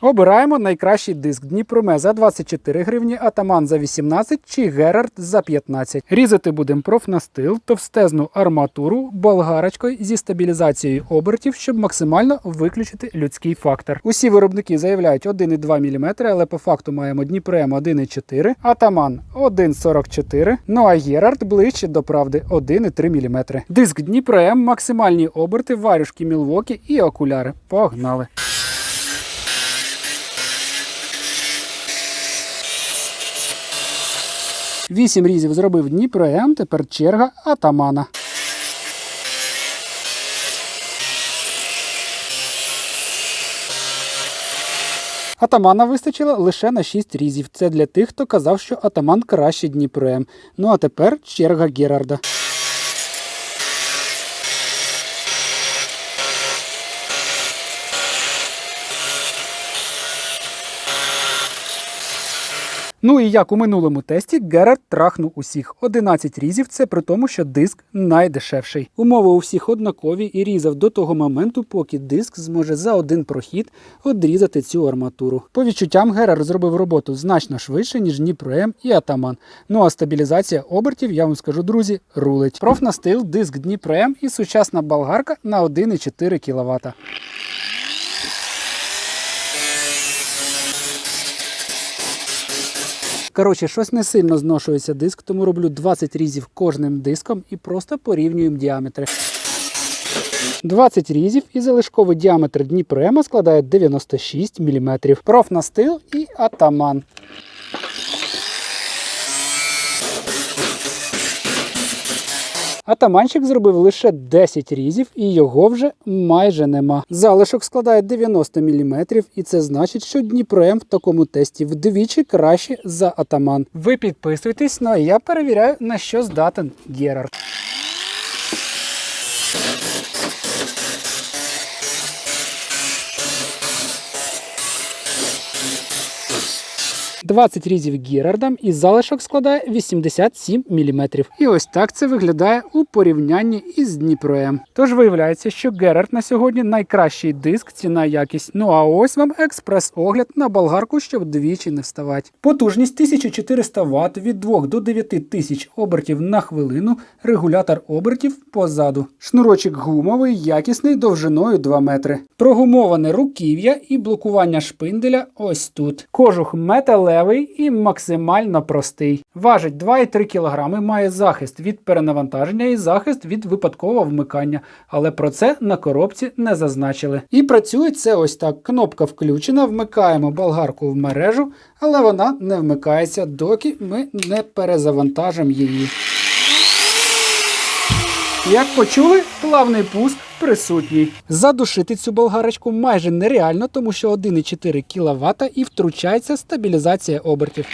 Обираємо найкращий диск Дніпроме за 24 гривні, Атаман за 18 чи Герард за 15. Різати будемо профнастил, товстезну арматуру болгарочкою зі стабілізацією обертів, щоб максимально виключити людський фактор. Усі виробники заявляють 1,2 мм, але по факту маємо Дніпрем 1,4, Атаман 1,44, ну а Герард ближче до правди 1,3 мм. Диск Дніпрем, максимальні оберти, варюшки Мілвокі і окуляри. Погнали! Вісім різів зробив Дніпром, тепер черга атамана. Атамана вистачило лише на 6 різів. Це для тих, хто казав, що атаман краще Дніпром. Ну а тепер черга Герарда. Ну і як у минулому тесті, Герард трахнув усіх 11 різів. Це при тому, що диск найдешевший. Умови у всіх однакові і різав до того моменту, поки диск зможе за один прохід одрізати цю арматуру. По відчуттям Герард зробив роботу значно швидше, ніж Дніпро М і Атаман. Ну а стабілізація обертів, я вам скажу, друзі, рулить. Профнастил, диск Дніпро М і сучасна болгарка на 1,4 кВт. Коротше, щось не сильно зношується диск, тому роблю 20 різів кожним диском і просто порівнюємо діаметри. 20 різів і залишковий діаметр Дніпрема складає 96 мм. Профнастил і атаман. Атаманчик зробив лише 10 різів і його вже майже нема. Залишок складає 90 мм, і це значить, що Дніпром в такому тесті вдвічі краще за атаман. Ви підписуйтесь, ну а я перевіряю, на що здатен Герард. «20 різів Герардом і залишок складає 87 мм. І ось так це виглядає у порівнянні із Дніпром. Тож виявляється, що Герард на сьогодні найкращий диск, ціна якість. Ну а ось вам експрес-огляд на болгарку, щоб двічі не вставати. Потужність 1400 Вт від 2 до 9000 обертів на хвилину, регулятор обертів позаду. Шнурочок гумовий, якісний довжиною 2 метри. Прогумоване руків'я і блокування шпинделя ось тут. Кожух металевий і максимально простий. Важить 2,3 кг, має захист від перенавантаження і захист від випадкового вмикання, але про це на коробці не зазначили. І працює це ось так. Кнопка включена, вмикаємо болгарку в мережу, але вона не вмикається, доки ми не перезавантажимо її. Як почули, плавний пуск присутній. Задушити цю болгарочку майже нереально, тому що 1,4 кВт і втручається стабілізація обертів.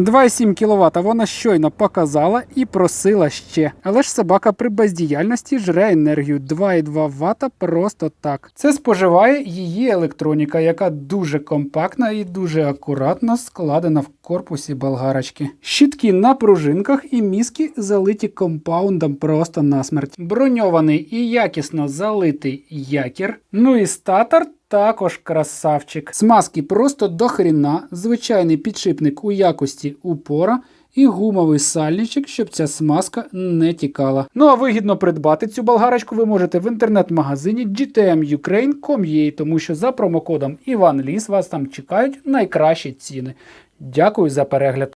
Два і сім кВт вона щойно показала і просила ще. Але ж собака при бездіяльності жре енергію 2,2 Вт просто так. Це споживає її електроніка, яка дуже компактна і дуже акуратно складена в корпусі болгарочки. Щітки на пружинках і мізки залиті компаундом просто насмерть. Броньований і якісно залитий якір. Ну і статор також красавчик. Смазки просто до хріна, звичайний підшипник у якості упора і гумовий сальничок, щоб ця смазка не тікала. Ну а вигідно придбати цю болгарочку ви можете в інтернет-магазині gtmukraine.com.ua, тому що за промокодом Іван Ліс вас там чекають найкращі ціни. Дякую за перегляд.